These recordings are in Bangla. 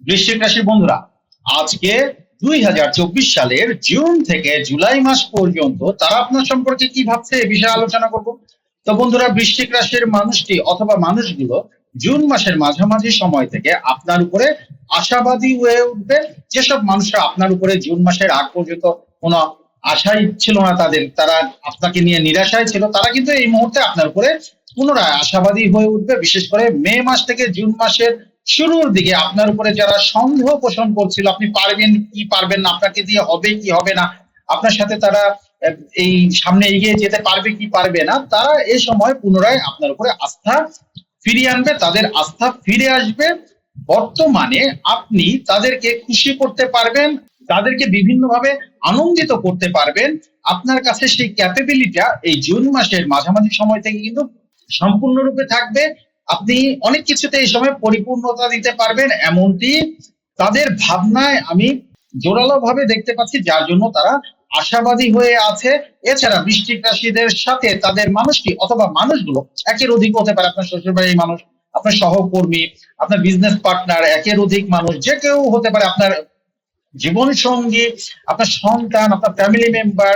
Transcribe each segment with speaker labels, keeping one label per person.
Speaker 1: বৃশ্চিক রাশির বন্ধুরা, আজকে দুই হাজার চব্বিশ সালের জুন থেকে জুলাই মাস পর্যন্ত তারা আপনার সম্পর্কে কি ভাবছে এ বিষয়ে আলোচনা করব। তো বন্ধুরা, বৃশ্চিক রাশির মানুষটি অথবা মানুষগুলো জুন মাসের মাঝামাঝি সময় থেকে আপনার উপরে আশাবাদী হয়ে উঠবে। যেসব মানুষরা আপনার উপরে জুন মাসের আগ পর্যন্ত কোনো আশাই ছিল না তাদের, তারা আপনাকে নিয়ে নিরাশায় ছিল, তারা কিন্তু এই মুহূর্তে আপনার উপরে পুনরায় আশাবাদী হয়ে উঠবে। বিশেষ করে মে মাস থেকে জুন মাসের শুরুর দিকে আপনার উপরে যারা সন্দেহ পোষণ করছিল, আপনি পারবেন কি পারবেন না, আপনাকে দিয়ে হবে কি হবে না, আপনার সাথে তারা এই সামনে এগিয়ে যেতে পারবে কি পারবে না, তারা এই সময় পুনরায় আপনার উপরে আস্থা ফিরিয়ে আনবে, তাদের আস্থা ফিরে আসবে। বর্তমানে আপনি তাদেরকে খুশি করতে পারবেন, তাদেরকে বিভিন্নভাবে আনন্দিত করতে পারবেন। আপনার কাছে সেই ক্যাপাবিলিটিটা এই জুন মাসের মাঝামাঝি সময় থেকে কিন্তু সম্পূর্ণরূপে থাকবে। আপনি অনেক কিছুতে এই সময় পরিপূর্ণতা দিতে পারবেন, এমনটি তাদের ভাবনায় আমি জোরালো ভাবে দেখতে পাচ্ছি, যার জন্য তারা আশাবাদী হয়ে আছে। এছাড়া বৃষ্টিক রাশিদের সাথে তাদের মানুষটি অথবা মানুষগুলো একের অধিক হতে পারে। আপনার শ্বশুর বাড়ির মানুষ, আপনার সহকর্মী, আপনার বিজনেস পার্টনার একের অধিক মানুষ, যে কেউ হতে পারে আপনার জীবন সঙ্গী আপনার সন্তান, আপনার ফ্যামিলি মেম্বার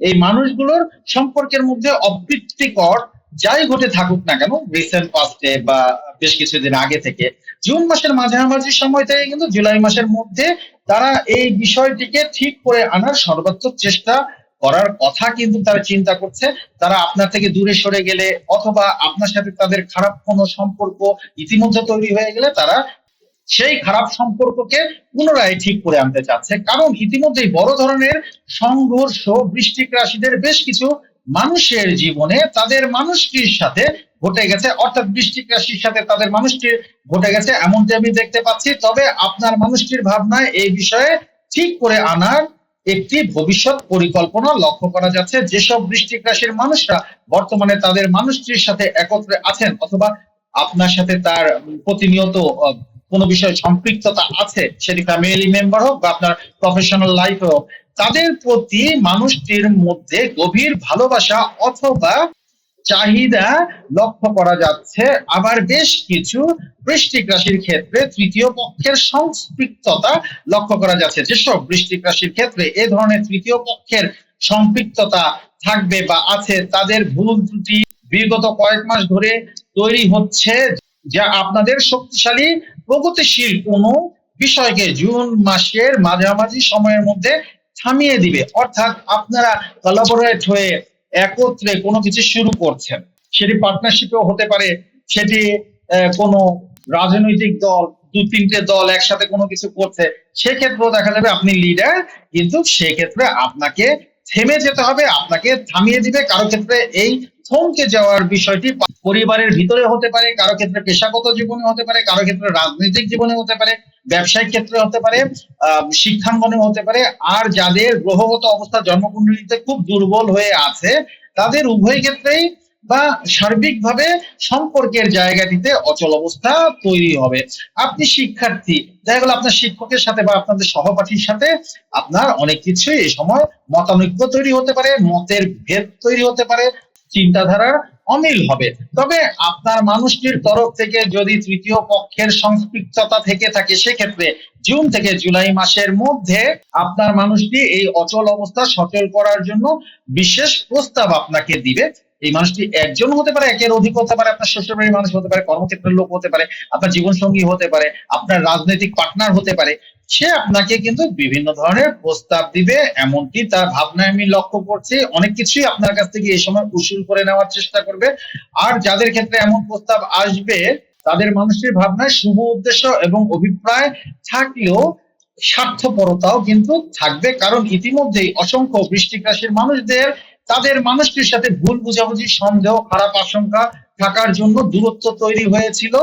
Speaker 1: এই মানুষগুলোর সম্পর্কের মধ্যে অপ্রীতিকর যাই ঘটে থাকুক না কেন রিসেন্ট পাস্টে বা বেশ কিছুদিন আগে থেকে, জুন মাসের মাঝামাঝি সময় থেকে কিন্তু জুলাই মাসের মধ্যে তারা এই বিষয়টিকে ঠিক করে আনার সর্বাত্মক চেষ্টা করার কথা কিন্তু তারা চিন্তা করছে। তারা আপনার থেকে দূরে সরে গেলে অথবা আপনার সাথে তাদের খারাপ কোনো সম্পর্ক ইতিমধ্যে তৈরি হয়ে গেলে তারা সেই খারাপ সম্পর্ককে পুনরায় ঠিক করে আনতে চাচ্ছে। কারণ ইতিমধ্যেই বড় ধরনের সংঘর্ষ, বৃষ্টিক রাশিদের বেশ কিছু মানুষের জীবনে তাদের মানুষটির সাথে ঘটে গেছে, অর্থাৎ বৃষ্টিক রাশির সাথে তাদের মানুষটির ঘটে গেছে, এমনটি আমি দেখতে পাচ্ছি। তবে আপনার মানুষটির ভাবনায় এই বিষয়ে ঠিক করে আনার একটি ভবিষ্যৎ পরিকল্পনা লক্ষ্য করা যাচ্ছে। যেসব বৃষ্টিক রাশির মানুষরা বর্তমানে তাদের মানুষটির সাথে একত্রে আছেন অথবা আপনার সাথে তার প্রতিনিয়ত কোনো বিষয়ে সম্পৃক্ততা আছে, সেটি ফ্যামিলি মেম্বার হোক বা আপনার প্রফেশনাল লাইফ হোক, তাদের প্রতি মানুষটির মধ্যে গভীর ভালোবাসা অথবা চাহিদা লক্ষ্য করা যাচ্ছে। আবার বেশ কিছু বৃষ্টিক রাশির ক্ষেত্রে তৃতীয় পক্ষের সংপৃক্ততা লক্ষ্য করা যাচ্ছে। যেসব বৃষ্টিক রাশির ক্ষেত্রে এ ধরনের তৃতীয় পক্ষের সম্পৃক্ততা থাকবে বা আছে, তাদের ভুল ত্রুটি বিগত কয়েক মাস ধরে তৈরি হচ্ছে, যা আপনাদের শক্তিশালী প্রগতিশীল কোনো বিষয়কে জুন মাসের মাঝামাঝি সময়ের মধ্যে থামিয়ে দিবে। অর্থাৎ আপনারা কোলাবোরেট হয়ে একত্রে কোনো কিছু শুরু করছেন। সেটি পার্টনারশিপেও হতে পারে, সেটি কোনো রাজনৈতিক দল, দু তিনটে দল একসাথে কোনো কিছু করছে, সেক্ষেত্রেও দেখা যাবে আপনি লিডার কিন্তু সেক্ষেত্রে আপনাকে থেমে যেতে হবে, আপনাকে থামিয়ে দিবে। কারও ক্ষেত্রে এই থমকে যাওয়ার বিষয়টি পরিবারের ভিতরে হতে পারে, কারও ক্ষেত্রে পেশাগত জীবনে হতে পারে, কারও ক্ষেত্রে রাজনৈতিক জীবনে হতে পারে, ব্যবসায়িক ক্ষেত্রে হতে পারে শিক্ষাঙ্গনে হতে পারে। আর যাদের গ্রহগত অবস্থা জন্মকুণ্ডলিতে খুব দুর্বল হয়ে আছে, তাদের উভয় ক্ষেত্রেই বা সার্বিকভাবে সম্পর্কের জায়গাটিতে অচল অবস্থা তৈরি হবে। আপনি শিক্ষার্থী, দেখা গেল আপনার শিক্ষকের সাথে বা আপনাদের সহপাঠীর সাথে আপনার অনেক কিছুই এই সময় মতানৈক্য তৈরি হতে পারে, মতের ভেদ তৈরি হতে পারে চিন্তাধারার অমিল হবে। তবে আপনার মানুষটির তরফ থেকে যদি তৃতীয় পক্ষের সংস্পৃক্ততা থেকে থাকে, সেক্ষেত্রে জুন থেকে জুলাই মাসের মধ্যে আপনার মানুষটি এই অচল অবস্থা সচল করার জন্য বিশেষ প্রস্তাব আপনাকে দিবে। এই মানুষটি একজন হতে পারে, একের অধিক হতে পারে, আপনার শ্বশুরবাড়ির মানুষ হতে পারে, কর্মক্ষেত্রের লোক হতে পারে, আপনার জীবন সঙ্গী হতে পারে, আপনার রাজনৈতিক পার্টনার হতে পারে, সে আপনাকে কিন্তু বিভিন্ন ধরনের প্রস্তাব দিবে, এমনকি তার ভাবনায় আমি লক্ষ্য করছি, অনেক কিছুই আপনার কাছ থেকে এই সময় উসুল করে নেওয়ার চেষ্টা করবে। আর যাদের ক্ষেত্রে এমন প্রস্তাব আসবে, তাদের মানুষের ভাবনায় শুভ উদ্দেশ্য এবং অভিপ্রায় থাকলেও স্বার্থপরতাও কিন্তু থাকবে, কারণ ইতিমধ্যেই অসংখ্য বৃষ্টিক রাশির মানুষদের তাদের মানুষটির সাথে ভুল বুঝাবুঝি, সন্দেহ, খারাপ আশঙ্কা থাকার জন্য দূরত্ব তৈরি হয়েছিল,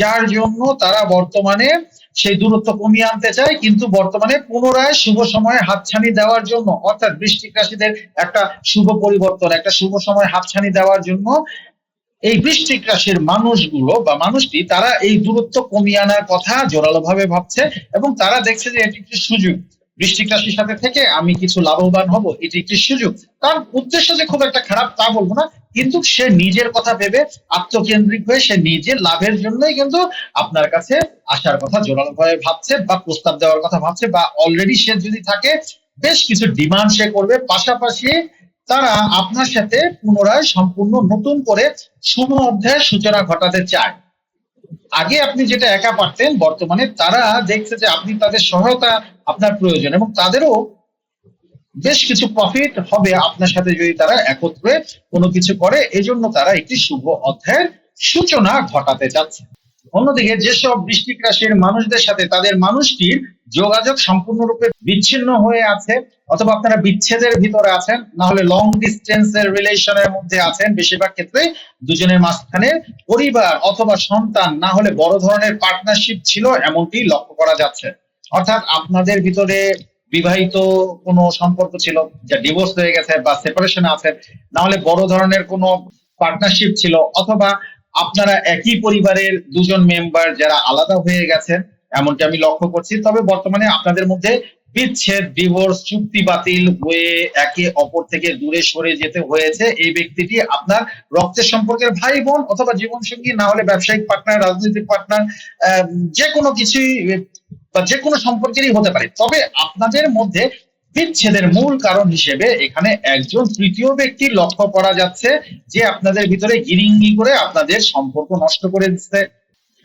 Speaker 1: যার জন্য তারা বর্তমানে সেই দূরত্ব কমিয়ে আনতে চায়, কিন্তু বর্তমানে পুনরায় শুভ সময়ে হাতছানি দেওয়ার জন্য, অর্থাৎ বৃষ্টিক রাশিদের একটা শুভ পরিবর্তন, একটা শুভ সময় হাতছানি দেওয়ার জন্য এই বৃষ্টিক রাশির মানুষগুলো বা মানুষটি, তারা এই দূরত্ব কমিয়ে আনার কথা জোরালো ভাবে ভাবছে এবং তারা দেখছে যে এটি একটি সুযোগ। বৃষ্টিক রাশির সাথে থেকে আমি কিছু লাভবান হব, এটি একটি সুযোগ। তার উদ্দেশ্য যে খুব একটা খারাপ তা বলব না, কিন্তু সে নিজের কথা ভেবে আত্মকেন্দ্রিক হয়ে সে নিজের লাভের জন্যই কিন্তু আপনার কাছে আসার কথা, জোরালো ভাবে ভাবছে বা প্রস্তাব দেওয়ার কথা ভাবছে বা অলরেডি সে যদি থাকে, বেশ কিছু ডিমান্ড সে করবে। পাশাপাশি তারা আপনার সাথে পুনরায় সম্পূর্ণ নতুন করে শুভ অধ্যায়ের সূচনা ঘটাতে চায়। আগে আপনি যেটা একা পারতেন, বর্তমানে তারা দেখছে যে আপনি তাদের সহায়তা আপনার প্রয়োজন এবং তাদেরও বেশ কিছু প্রফিট হবে আপনার সাথে যদি তারা একত্রে কোনো কিছু করে। এজন্য তারা একটি শুভ অধ্যায়ের সূচনা ঘটাতে চাচ্ছে অন্যদিকে যেসব বৃষ্টিক রাশির মানুষদের সাথে তাদের মানুষটির যোগাযোগ সম্পূর্ণরূপে বিচ্ছিন্ন হয়ে আছে, অথবা আপনারা বিচ্ছেদের ভিতরে আছেন না হলে লং ডিস্টেন্সের রিলেশনের মধ্যে আছেন, বেশিরভাগ ক্ষেত্রে দুজনের মাঝখানে পরিবার অথবা সন্তান, না হলে বড় ধরনের পার্টনারশিপ ছিল এমনটি লক্ষ্য করা যাচ্ছে। অর্থাৎ আপনাদের ভিতরে বিবাহিত কোনো সম্পর্ক ছিল, যা ডিভোর্স হয়ে গেছে বা সেপারেশন আছে না হলে বড় ধরনের কোনো পার্টনারশিপ ছিল, অথবা আপনারা একই পরিবারের দুজন মেম্বার যারা আলাদা হয়ে গেছেন এমনটি আমি লক্ষ্য করছি, তবে বর্তমানে আপনাদের মধ্যে বিচ্ছেদ ডিভোর্স চুক্তি বাতিল হয়ে একে অপর থেকে দূরে সরে যেতে হয়েছে। এই ব্যক্তিটি আপনার রক্তের সম্পর্কের ভাই, বোন অথবা জীবন সঙ্গী না হলে ব্যবসায়িক পার্টনার রাজনৈতিক পার্টনার যে কোনো কিছুই, বা যে কোনো সম্পর্কেরই হতে পারে। তবে আপনাদের মধ্যে বিচ্ছেদের মূল কারণ হিসেবে এখানে একজন তৃতীয় ব্যক্তি লক্ষ্য করা যাচ্ছে যে আপনাদের ভিতরে গিরিঙ্গি করে আপনাদের সম্পর্ক নষ্ট করে দিচ্ছে।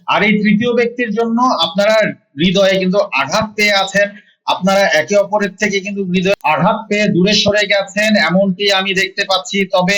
Speaker 1: আর এই তৃতীয় ব্যক্তির জন্য আপনারা হৃদয়ে কিন্তু আঘাত পেয়ে আছেন। আপনারা একে অপরের থেকে কিন্তু হৃদয় আঘাত পেয়ে দূরে সরে গেছেন, এমনটি আমি দেখতে পাচ্ছি। তবে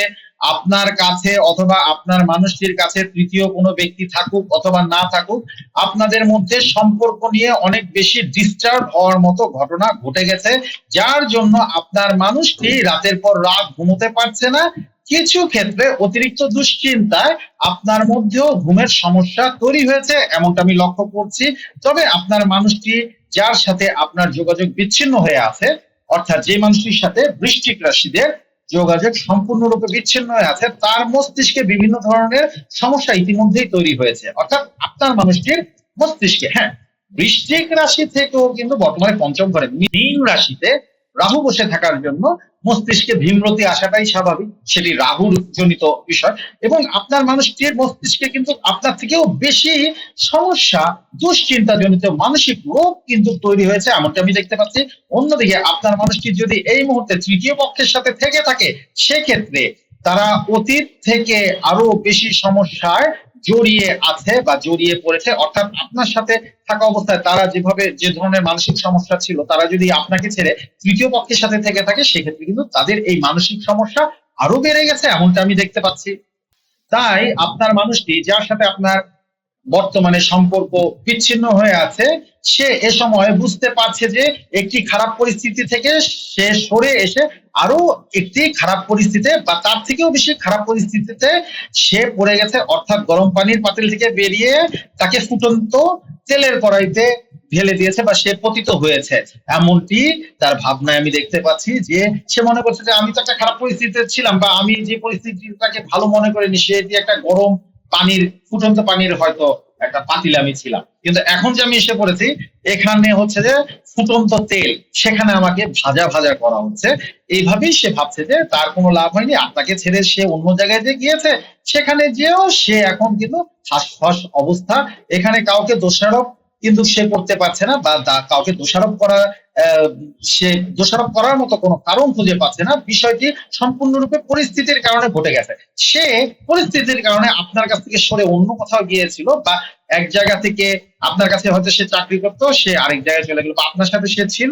Speaker 1: আপনার কাছে অথবা আপনার মানুষটির কাছে তৃতীয় কোনো ব্যক্তি থাকুক অথবা না থাকুক, আপনাদের মধ্যে সম্পর্ক নিয়ে অনেক বেশি ডিস্টার্ব হওয়ার মতো ঘটনা ঘটে গেছে, যার জন্য আপনার মানুষটি রাতের পর রাত ঘুমোতে পারছে না কিছু ক্ষেত্রে অতিরিক্ত দুশ্চিন্তায় আপনার মধ্যেও ঘুমের সমস্যা তৈরি হয়েছে, এমনটা আমি লক্ষ্য করছি। তবে আপনার মানুষটি যার সাথে আপনার যোগাযোগ বিচ্ছিন্ন হয়ে আছে, অর্থাৎ যে মানুষটির সাথে বৃষ্টিক রাশিদের যোগাযোগ সম্পূর্ণরূপে বিচ্ছিন্ন হয়ে আছে, তার মস্তিষ্কে বিভিন্ন ধরনের সমস্যা ইতিমধ্যেই তৈরি হয়েছে। অর্থাৎ আপনার মানুষটির মস্তিষ্কে হ্যাঁ বৃষ্টিক রাশি থেকেও কিন্তু বর্তমানে পঞ্চম ঘরে মীন রাশিতে রাহু বসে থাকার জন্য মস্তিষ্কে ভীমরতি আসাটাই স্বাভাবিক, সেটি রাহুর জনিত বিষয়। এবং আপনার মানুষটির মস্তিষ্কে কিন্তু আপনার থেকেও বেশি সমস্যা দুশ্চিন্তা জনিত মানসিক রোগ কিন্তু তৈরি হয়েছে, এমনটা আমি দেখতে পাচ্ছি। অন্যদিকে আপনার মানুষটি যদি এই মুহূর্তে তৃতীয় পক্ষের সাথে থেকে থাকে, সেক্ষেত্রে তারা অতীত থেকে আরও বেশি সমস্যায় জড়িয়ে আছে বা জড়িয়ে পড়েছে, অর্থাৎ আপনার সাথে থাকা অবস্থায় তারা যেভাবে যে ধরনের মানসিক সমস্যা ছিল, তারা যদি আপনাকে ছেড়ে তৃতীয় পক্ষের সাথে থেকে থাকে, সেক্ষেত্রে কিন্তু তাদের এই মানসিক সমস্যা আরও বেড়ে গেছে, এমনটা আমি দেখতে পাচ্ছি। তাই আপনার মানুষটি, যার সাথে আপনার বর্তমানে সম্পর্ক বিচ্ছিন্ন হয়ে আছে। সে এ সময় বুঝতে পারছে যে একটি খারাপ পরিস্থিতি থেকে সে সরে এসে আরও একটি খারাপ পরিস্থিতিতে বা তার থেকেও বেশি খারাপ পরিস্থিতিতে সে পড়ে গেছে, অর্থাৎ গরম পানির পাতিল থেকে বেরিয়ে তাকে ফুটন্ত তেলের কড়াইতে ঢেলে দিয়েছে বা সে পতিত হয়েছে। এমনটি তার ভাবনায় আমি দেখতে পাচ্ছি যে সে মনে করছে যে আমি তো একটা খারাপ পরিস্থিতিতে ছিলাম বা আমি যে পরিস্থিতিটাকে ভালো মনে করিনি, সে একটা গরম পানির, ফুটন্ত পানির হয়তো একটা পাতিল আমি ছিলাম। কিন্তু এখন যে আমি এসে পড়েছি, এখানে হচ্ছে যে ফুটন্ত তেল, সেখানে আমাকে ভাজা ভাজা করা হচ্ছে। এইভাবেই সে ভাবছে যে তার কোনো লাভ হয়নি, আপনাকে ছেড়ে সে অন্য জায়গায় যে গিয়েছে, সেখানে যেও সে এখন কিন্তু হাসফাস অবস্থা। এখানে কাউকে দোষারোপ কিন্তু সে করতে পারছে না বা কাউকে দোষারোপ করা সে দোষারোপ করার মতো কোনো কারণ খুঁজে পাচ্ছে না। বিষয়টি সম্পূর্ণরূপে পরিস্থিতির কারণে ঘটে গেছে। সে পরিস্থিতির কারণে আপনার কাছ থেকে সরে অন্য কোথাও গিয়েছিল বা এক জায়গা থেকে আপনার কাছে হয়তো সে চাকরি করতো, সে আরেক জায়গায় চলে গেল বা আপনার সাথে সে ছিল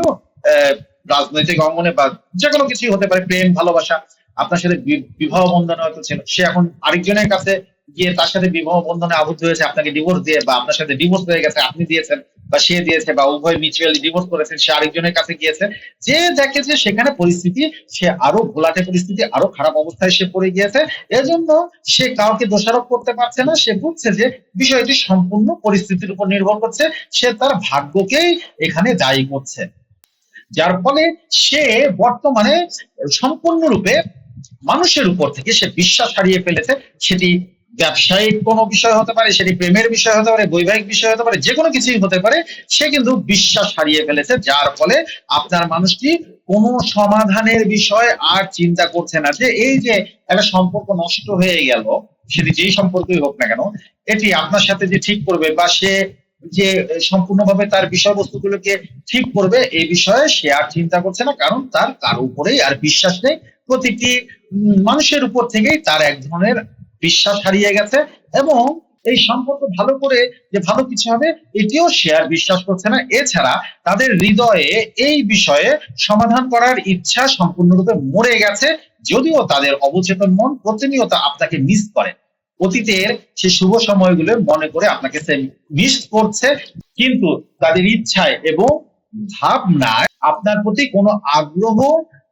Speaker 1: রাজনৈতিক অঙ্গনে বা যে কোনো কিছুই হতে পারে, প্রেম, ভালোবাসা, আপনার সাথে বিবাহ বন্ধন হয়তো ছিল। সে এখন আরেকজনের কাছে গিয়ে তার সাথে বিবাহ বন্ধনে আবদ্ধ হয়েছে, আপনাকে ডিভোর্স দিয়ে বা আপনার সাথে ডিভোর্স হয়ে গেছে, আপনি দিয়েছেন বা সে দিয়েছে বা উভয় মিউচুয়ালি ডিভোর্স করেছেন, সে আরেকজনের কাছে গিয়েছে, যে দেখে যে সেখানে পরিস্থিতি, সে আরও ঘোলাটে পরিস্থিতি, আরও খারাপ অবস্থায় সে পড়ে গিয়েছে, এজন্য সে কাউকে দোষারোপ করতে পারছে না, সে বুঝছে যে বিষয়টি সম্পূর্ণ পরিস্থিতির উপর নির্ভর করছে, সে তার ভাগ্যকেই এখানে দায়ী করছে। যার ফলে সে বর্তমানে সম্পূর্ণরূপে মানুষের উপর থেকে সে বিশ্বাস হারিয়ে ফেলেছে, সেটি ব্যবসায়িক কোনো বিষয় হতে পারে, সেটি প্রেমের বিষয় হতে পারে, বৈবাহিক বিষয় হতে পারে, যে কোনো কিছুই হতে পারে, সে কিন্তু বিশ্বাস হারিয়ে ফেলেছে, যার ফলে আপনার মানুষটি কোনো সমাধানের বিষয় আর চিন্তা করছে না যে এই যে একটা সম্পর্ক নষ্ট হয়ে গেল, সেটি যেই সম্পর্কই হোক না কেন, এটি আপনার সাথে যে ঠিক করবে বা সে যে সম্পূর্ণভাবে তার বিষয়বস্তুগুলোকে ঠিক করবে, এই বিষয়ে সে আর চিন্তা করছে না, কারণ তার কারও উপরেই আর বিশ্বাস নেই। প্রতিটি মানুষের উপর থেকেই তার এক ধরনের বিশ্বাস হারিয়ে গেছে এবং এই সম্পর্ক ভালো করে যে ভালো কিছু হবে, এটিও আর বিশ্বাস করছে না। এছাড়া তাদের হৃদয়ে এই বিষয়ে সমাধান করার ইচ্ছা সম্পূর্ণরূপে মরে গেছে, যদিও তাদের অবচেতন মন প্রতিনিয়ত আপনাকে মিস করে। অতীতের সে শুভ সময়গুলো মনে করে আপনাকে সে মিস করছে, কিন্তু তাদের ইচ্ছায় এবং ভাবনায় আপনার প্রতি কোনো আগ্রহ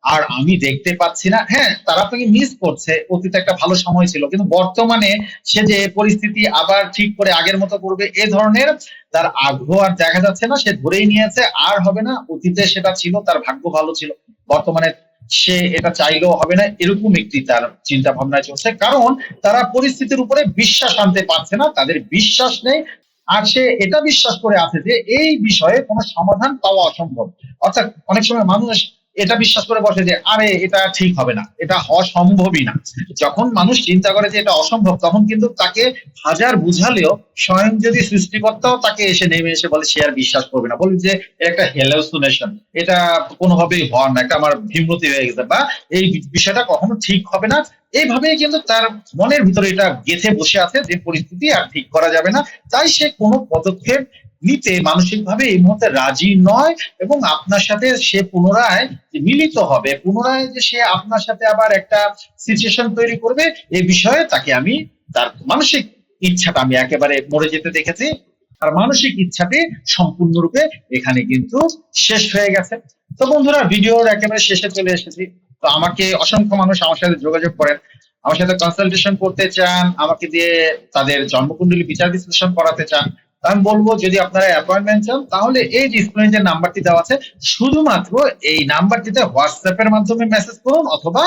Speaker 1: আর আমি দেখতে পাচ্ছি না। হ্যাঁ তারা আপনাকে মিস করছে। অতীতে একটা ভালো সময় ছিল, কিন্তু বর্তমানে সে যে পরিস্থিতি আবার ঠিক করে আগের মতো করবে, এ ধরনের তার আগ্রহ আর দেখা যাচ্ছে না, সে ধরেই নিয়েছে। আর হবে না, অতীতে সেটা ছিল, তার ভাগ্য ভালো ছিল। বর্তমানে সে এটা চাইলেও হবে না, এরকম একটি তার চিন্তা ভাবনা চলছে। কারণ তারা পরিস্থিতির উপরে বিশ্বাস আনতে পারছে না, তাদের বিশ্বাস নেই। আর সে এটা বিশ্বাস করে আছে যে, এই বিষয়ে কোনো সমাধান পাওয়া অসম্ভব। অর্থাৎ অনেক সময় মানুষ এটা বিশ্বাস করে বসে যে, আরে, এটা ঠিক হবে না, এটা হওয়া সম্ভবই না। যখন মানুষ চিন্তা করে যে এটা অসম্ভব, তখন কিন্তু তাকে হাজার বুঝালেও স্বয়ং যদি সৃষ্টিকর্তাও তাকে এসে নেমে এসে বলে, সে আর বিশ্বাস করবে না। বলবে যে একটা হেলোসিনেশন এটা কোনোভাবেই হওয়ার না, এটা আমার বিমূর্তি হয়ে গেছে, বা এই বিষয়টা কখনো ঠিক হবে না। এইভাবেই কিন্তু তার মনের ভিতরে এটা গেঁথে বসে আছে যে, পরিস্থিতি আর ঠিক করা যাবে না। তাই সে কোনো পদক্ষেপ নিতে মানসিকভাবে এই মুহূর্তে রাজি নয় এবং আপনার সাথে সে পুনরায় মিলিত হবে, পুনরায় যে সে আপনার সাথে আবার একটা সিচুয়েশন তৈরি করবে এই বিষয়ে তাকে আমি তার মানসিক ইচ্ছাটা আমি একেবারে মরে যেতে দেখেছি। আর মানসিক ইচ্ছাটি সম্পূর্ণরূপে এখানে কিন্তু শেষ হয়ে গেছে। তো বন্ধুরা, ভিডিওর একেবারে শেষে চলে এসেছি। তো আমাকে অসংখ্য মানুষ আমার সাথে যোগাযোগ করেন। আমার সাথে কনসালটেশন করতে চান, আমাকে দিয়ে তাদের জন্মকুণ্ডলী বিচার বিশ্লেষণ করাতে চান। আমি বলব, যদি আপনারা অ্যাপয়েন্টমেন্ট চান, তাহলে এই যে যে নাম্বারটি দেওয়া আছে, শুধুমাত্র এই নাম্বারটিতে হোয়াটসঅ্যাপের মাধ্যমে মেসেজ করুন, অথবা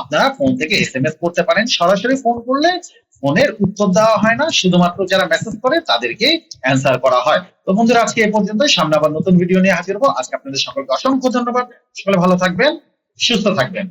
Speaker 1: আপনারা ফোন থেকে এসএমএস করতে পারেন। সরাসরি ফোন করলে ফোনের উত্তর দেওয়া হয় না, শুধুমাত্র যারা মেসেজ করে তাদেরকে অ্যান্সার করা হয়। তো বন্ধুরা, আজকে এই পর্যন্ত সামনে আবার নতুন ভিডিও নিয়ে হাজির হব। আজকে আপনাদের সকলকে অসংখ্য ধন্যবাদ। সকলে ভালো থাকবেন, সুস্থ থাকবেন।